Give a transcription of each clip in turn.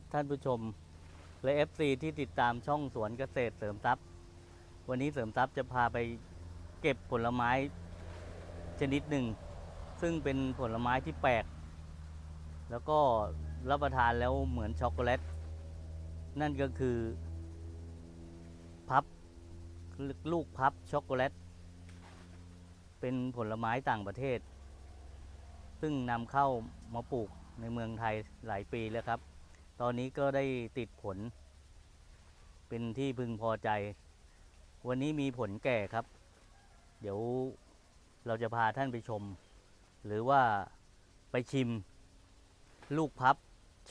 วัสดีครับท่านผู้ชมและ FC ที่ติดตามช่องสวนเกษตรเสริมทรัพย์ วันนี้เสริมทรัพย์จะพาไปเก็บผลไม้ชนิดหนึ่ง ซึ่งเป็นผลไม้ที่แปลก แล้วก็รับประทานแล้วเหมือนช็อกโกแลต นั่นก็คือ พับลูกพับช็อกโกแลต เป็นผลไม้ต่างประเทศ ซึ่งนำเข้ามาปลูกในเมืองไทยหลายปีแล้วครับ ตอนนี้ก็ได้ติดผล เป็นที่พึงพอใจ วันนี้มีผลแก่ครับ เดี๋ยวเราจะพาท่านไปชม หรือว่าไปชิม ลูกพับ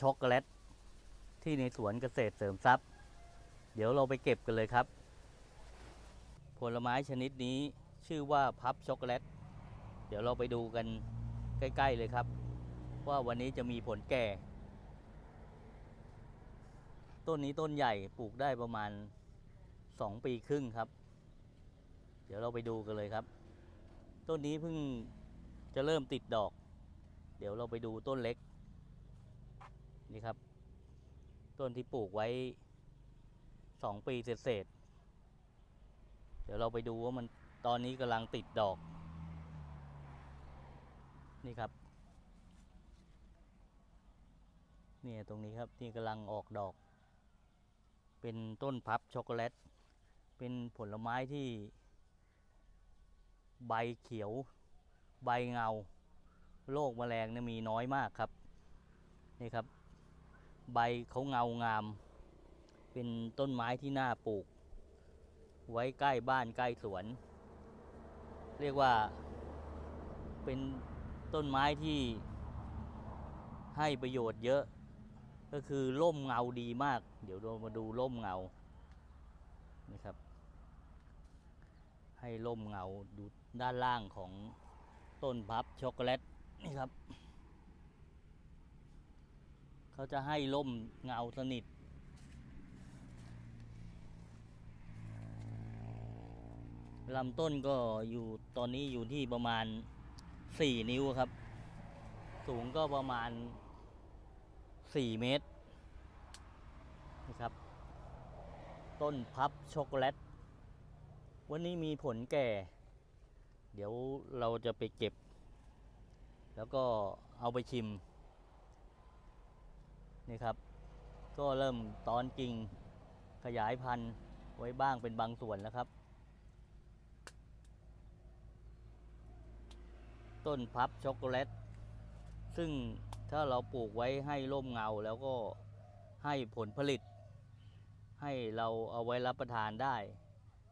ช็อกโกแลต ที่ในสวนเกษตรเสริมทรัพย์ เดี๋ยวเราไปเก็บกันเลยครับ ผลไม้ชนิดนี้ชื่อว่าพับช็อกโกแลต เดี๋ยวเราไปดูกันใกล้ ๆ เลยครับ ว่าวันนี้จะมีผลแก่ ต้นนี้ต้นใหญ่ปลูกได้ประมาณ 2 ปีครึ่งครับ เดี๋ยวเราไปดูกันเลยครับ ต้นนี้เพิ่งจะเริ่มติดดอก เดี๋ยวเราไปดูต้นเล็ก นี่ครับ ต้นที่ปลูกไว้ 2 ปีเศษๆเดี๋ยวเราไปดูว่ามันตอนนี้กำลังติดดอก นี่ครับเนี่ยตรงนี้ครับที่กำลังออกดอก เป็นต้นพับช็อกโกแลต เป็นผลไม้ที่ ใบเขียว ใบเงา โรคแมลงเนี่ยมีน้อยมากครับ นี่ครับ ใบเขาเงางาม เป็นต้นไม้ที่น่าปลูก ไว้ใกล้บ้านใกล้สวน เรียกว่าเป็นต้นไม้ที่ให้ประโยชน์เยอะ ก็คือร่มเงาดีมาก เดี๋ยวเรามาดูร่มเงานี่ครับ ให้ร่มเงาดูด้านล่างของต้นพับช็อกโกแลตนี่ครับ เขาจะให้ร่มเงาสนิท ลำต้นก็อยู่ตอนนี้อยู่ที่ประมาณ 4 นิ้วครับ สูงก็ประมาณ 4 เมตรนะครับ ต้นพับช็อกโกแลต วันนี้มีผลแก่ เดี๋ยวเราจะไปเก็บ แล้วก็เอาไปชิม นี่ครับ ก็เริ่มตอนกิ่งขยายพันธุ์ไว้บ้างเป็นบางส่วนแล้วครับ ต้นพับช็อกโกแลต ซึ่งถ้าเราปลูกไว้ให้ร่มเงาแล้วก็ให้ผลผลิต ให้เราเอาไว้รับประทานได้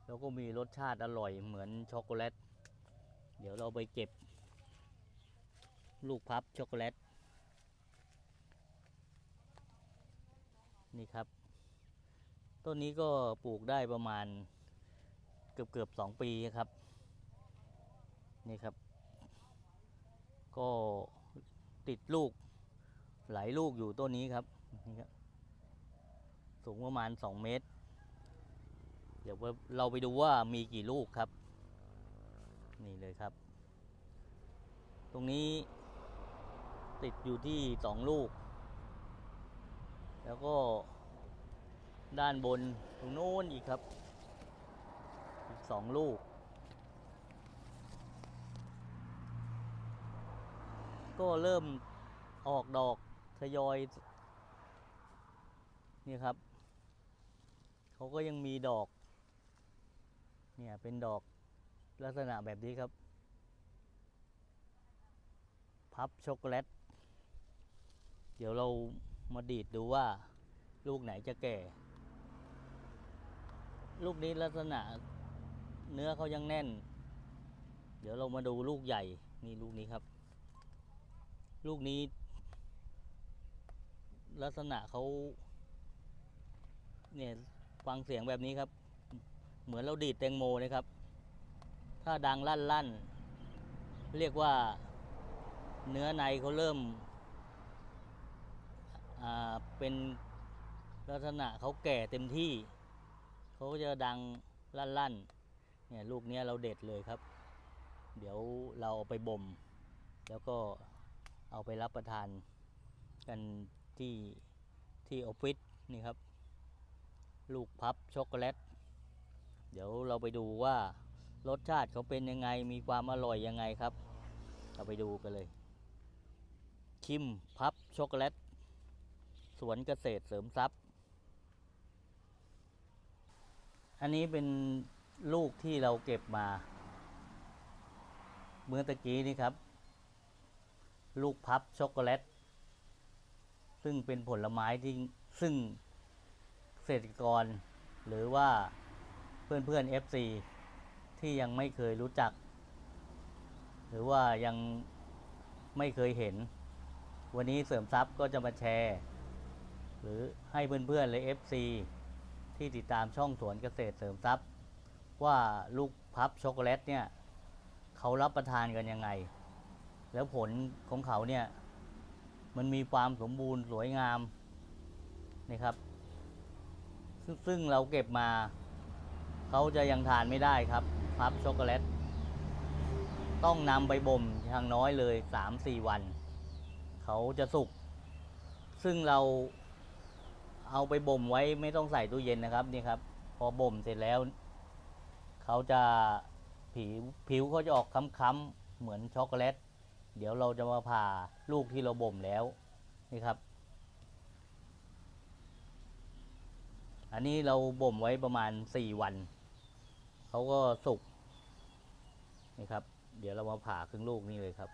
แล้วก็มีรสชาติอร่อยเหมือนช็อกโกแลต เดี๋ยวเราไปเก็บ ลูกพับช็อกโกแลต นี่ครับ ต้นนี้ก็ปลูกได้ประมาณเกือบเกือบสองปีครับ นี่ครับ ก็ติดลูกหลายลูกอยู่ต้นนี้ครับนี่ครับ สูงประมาณ 2 เมตร เดี๋ยวเราไปดูว่ามีกี่ลูกครับ นี่เลยครับ ตรงนี้ติดอยู่ที่สองลูก แล้วก็ด้านบนตรงโน้นอีกครับ อีกสองลูก ก็เริ่มออกดอกทยอยนี่ครับ เขาก็ยังมีดอก เนี่ยเป็นดอกลักษณะแบบนี้ครับ พับช็อกโกแลต เดี๋ยวเรามาดีดดูว่าลูกไหนจะแก่ ลูกนี้ลักษณะเนื้อเขายังแน่น เดี๋ยวเรามาดูลูกใหญ่ นี่ลูกนี้ครับ ลูกนี้ ลักษณะเขาเนี่ย ฟังเสียงแบบนี้ครับ เหมือนเราดีดแตงโมนะครับ ถ้าดังลั่นลั่นๆเรียกว่าเนื้อในเขาเริ่มเป็นลักษณะเขาแก่เต็มที่ เขาจะดังลั่นลั่นๆเนี่ยลูกเนี้ยเราเด็ดเลยครับ เดี๋ยวเราเอาไปบ่ม แล้วก็เอาไปรับประทานกันที่ที่ออฟฟิศนี่ครับ ลูกพับช็อกโกแลต เดี๋ยวเราไปดูว่ารสชาติเขาเป็นยังไงมีความอร่อยยังไงครับ เราไปดูกันเลย คิมพับช็อกโกแลต สวนเกษตรเสริมทรัพย์ อันนี้เป็นลูกที่เราเก็บมา เมื่อตะกี้นี่ครับ ลูกพับช็อกโกแลต ซึ่งเป็นผลไม้ที่ซึ่ง ษตรกร หรือว่าเพื่อนเพื่อน FC ที่ยังไม่เคยรู้จัก หรือว่ายังไม่เคยเห็น วันนี้เสริมทรัพย์ก็จะมาแชร์ หรือให้เพื่อนๆเลย FC ที่ติดตามช่องสวนเกษตรเสริมทรัพย์ ว่าลูกพับช็อกโกแลตเนี่ยเขารับประทานกันยังไง แล้วผลของเขาเนี่ยมันมีความสมบูรณ์สวยงามนี่ครับ ซึ่งเราเก็บมา เขาจะยังทานไม่ได้ครับ พับช็อกโกแลต ต้องนำไปบ่มอย่างน้อยเลย 3-4 วัน เขาจะสุก ซึ่งเราเอาไปบ่มไว้ไม่ต้องใส่ตู้เย็นนะครับนี่ครับ พอบ่มเสร็จแล้ว เขาจะผิวผิวเขาจะออกค้ำๆเหมือนช็อกโกแลต เดี๋ยวเราจะมาผ่าลูกที่เราบ่มแล้วนี่ครับ อันนี้เราบ่มไว้ประมาณสี่วัน เขาก็สุกนี่ครับ เดี๋ยวเรามาผ่าครึ่งลูกนี่เลยครับ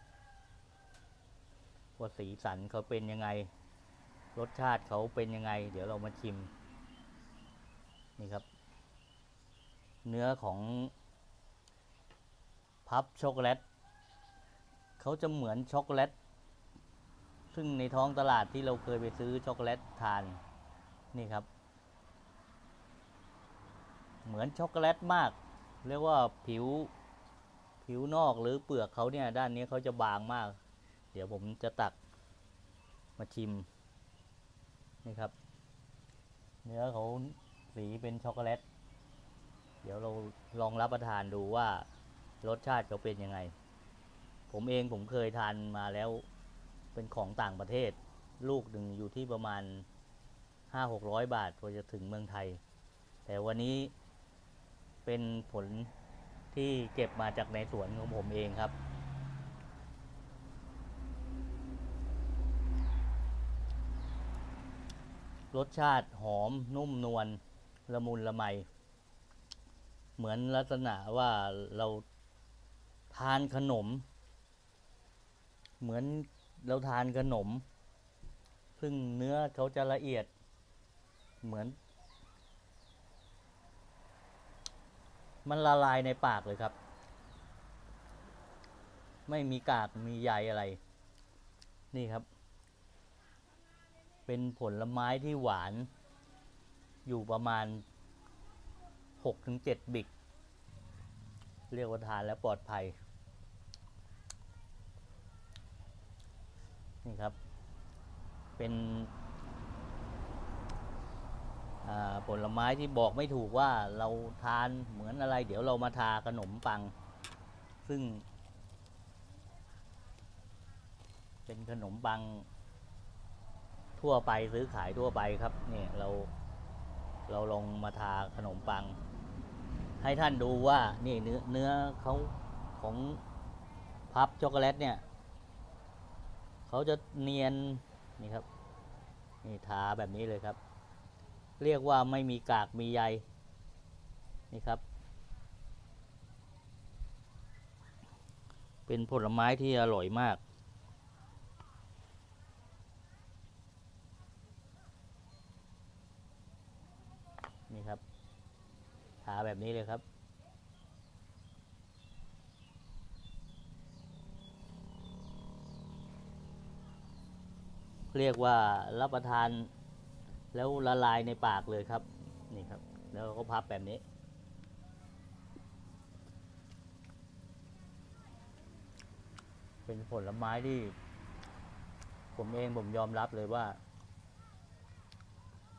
ว่าสีสันเขาเป็นยังไง รสชาติเขาเป็นยังไง เดี๋ยวเรามาชิม นี่ครับ เนื้อของพับช็อกโกแลตเขาจะเหมือนช็อกโกแลตซึ่งในท้องตลาดที่เราเคยไปซื้อช็อกโกแลตทาน นี่ครับ เหมือนช็อกโกแลตมาก เรียกว่าผิวผิวนอกหรือเปลือกเขาเนี่ยด้านนี้เขาจะบางมาก เดี๋ยวผมจะตักมาชิมนี่ครับ เนื้อเขาสีเป็นช็อกโกแลต เดี๋ยวเราลองรับประทานดูว่ารสชาติเขาเป็นยังไง ผมเองผมเคยทานมาแล้วเป็นของต่างประเทศ ลูกหนึ่งอยู่ที่ประมาณห้าหกร้อยบาทพอจะถึงเมืองไทย แต่วันนี้ เป็นผลที่เก็บมาจากในสวนของผมเองครับ รสชาติหอมนุ่มนวลละมุนละไม เหมือนลักษณะว่าเราทานขนม เหมือนเราทานขนม ซึ่งเนื้อเขาจะละเอียดเหมือน มันละลายในปากเลยครับ ไม่มีกากมีใยอะไร นี่ครับ เป็นผลไม้ที่หวาน อยู่ประมาณ 6-7 บิก เรียกว่าทานแล้วปลอดภัย นี่ครับ เป็น ผลไม้ที่บอกไม่ถูกว่าเราทานเหมือนอะไร เดี๋ยวเรามาทาขนมปัง ซึ่ง เป็นขนมปัง ทั่วไปซื้อขายทั่วไปครับนี่เราเราลองมาทาขนมปัง ให้ท่านดูว่านี่เนื้อเนื้อเขาของพับช็อกโกแลตเนี่ยเขาจะเนียนนี่ครับนี่ทาแบบนี้เลยครับ เรียกว่าไม่มีกากมีใยนี่ครับ เป็นผลไม้ที่อร่อยมาก นี่ครับทาแบบนี้เลยครับเรียกว่ารับประทาน แล้วละลายในปากเลยครับ นี่ครับ แล้วก็พับแบบนี้ เป็นผลไม้ที่ ผมเองผมยอมรับเลยว่า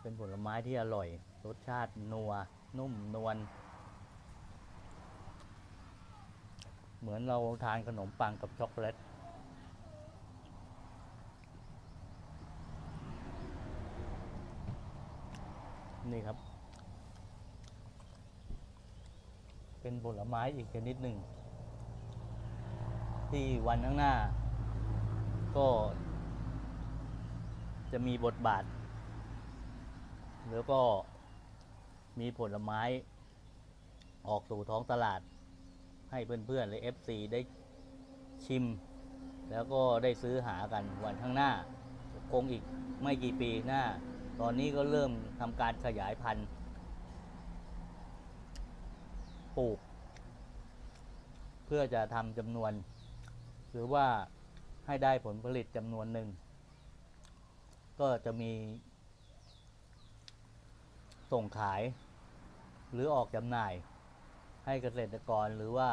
เป็นผลไม้ที่อร่อย รสชาตินัว นุ่มนวลเหมือนเราทานขนมปังกับช็อกโกแลต นี่ครับ เป็นผลไม้อีกชนิดหนึ่ง ที่วันข้างหน้า ก็จะมีบทบาท แล้วก็มีผลไม้ออกสู่ท้องตลาด ให้เพื่อนๆเลย FC ได้ชิม แล้วก็ได้ซื้อหากันวันข้างหน้า คงอีกไม่กี่ปีหน้า ตอนนี้ก็เริ่มทำการขยายพันธุ์ปลูก เพื่อจะทำจำนวน หรือว่าให้ได้ผลผลิตจำนวนหนึ่ง ก็จะมี ส่งขาย หรือออกจำหน่าย ให้เกษตรกรหรือว่า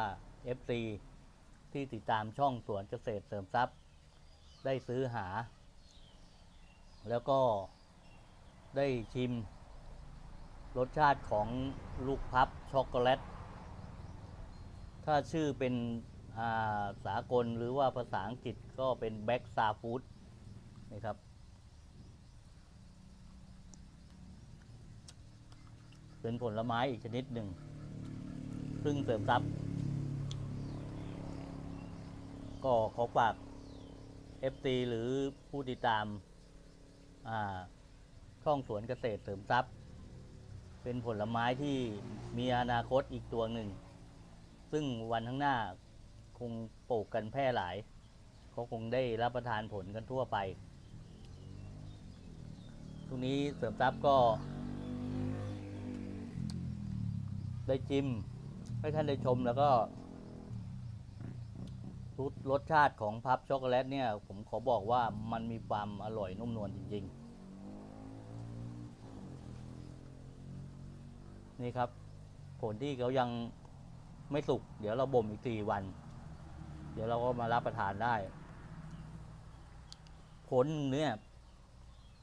FC ที่ติดตามช่องสวนเกษตรเสริมทรัพย์ ได้ซื้อหา แล้วก็ ได้ชิม รสชาติของลูกพับช็อกโกแลต ถ้าชื่อเป็นาสากลหรือว่าภาษาอังกฤษก็เป็นแบ็กซาฟูดนะครับ เป็นผลไม้อีกชนิดหนึ่ง ซึ่งเสริมทรัพย์ก็ขอฝาก FT หรือผู้ติดตาม อ่า ช่องสวนเกษตรเสริมทรัพย์ เป็นผลไม้ที่มีอนาคตอีกตัวหนึ่ง ซึ่งวันข้างหน้าคงปลูกกันแพร่หลายเขาคงได้รับประทานผลกันทั่วไปตรงนี้เสริมทรัพย์ก็ ได้จิมให้ท่านได้ชมแล้วก็รสรสชาติของพับช็อกโกแลตเนี่ย ผมขอบอกว่ามันมีความอร่อยนุ่มนวลจริง ๆ นี่ครับ ผลที่เขายังไม่สุก เดี๋ยวเราบ่มอีกสี่วัน เดี๋ยวเราก็มารับประทานได้ ผลเนี่ย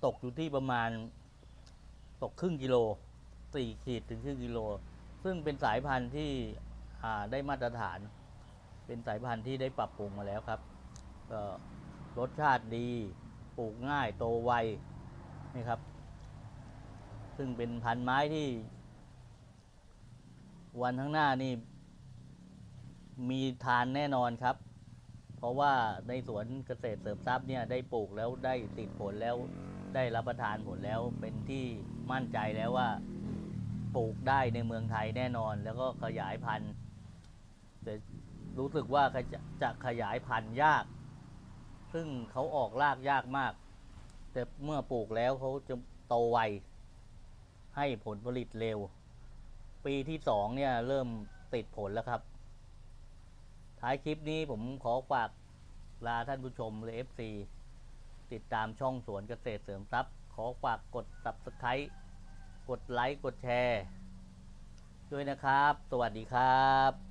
ตกอยู่ที่ประมาณ ตกครึ่งกิโลสี่ขีดถึงครึ่งกิโล ซึ่งเป็นสายพันธุ์ที่ได้มาตรฐาน เป็นสายพันธุ์ที่ได้ปรับปรุงมาแล้วครับก็รสชาติดี ปลูกง่าย โตไว นี่ครับ ซึ่งเป็นพันธุ์ไม้ที่ วันข้างหน้านี่ มีทานแน่นอนครับ เพราะว่าในสวนเกษตรเสริมทรัพย์เนี่ยได้ปลูกแล้วได้ติดผลแล้ว ได้รับประทานผลแล้วเป็นที่มั่นใจแล้วว่าปลูกได้ในเมืองไทยแน่นอน แล้วก็ขยายพันธุ์แต่รู้สึกว่าจะจะขยายพันธุ์ยาก ซึ่งเขาออกรากยากมาก แต่เมื่อปลูกแล้วเขาจะโตไวให้ผลผลิตเร็ว ปีที่สองเนี่ยเริ่มติดผลแล้วครับ ท้ายคลิปนี้ผมขอฝากลาท่านผู้ชมเลย FC ติดตามช่องสวนเกษตรเสริมทรัพย์ ขอฝากกด Subscribe กดไลค์ กดแชร์ ด้วยนะครับ สวัสดีครับ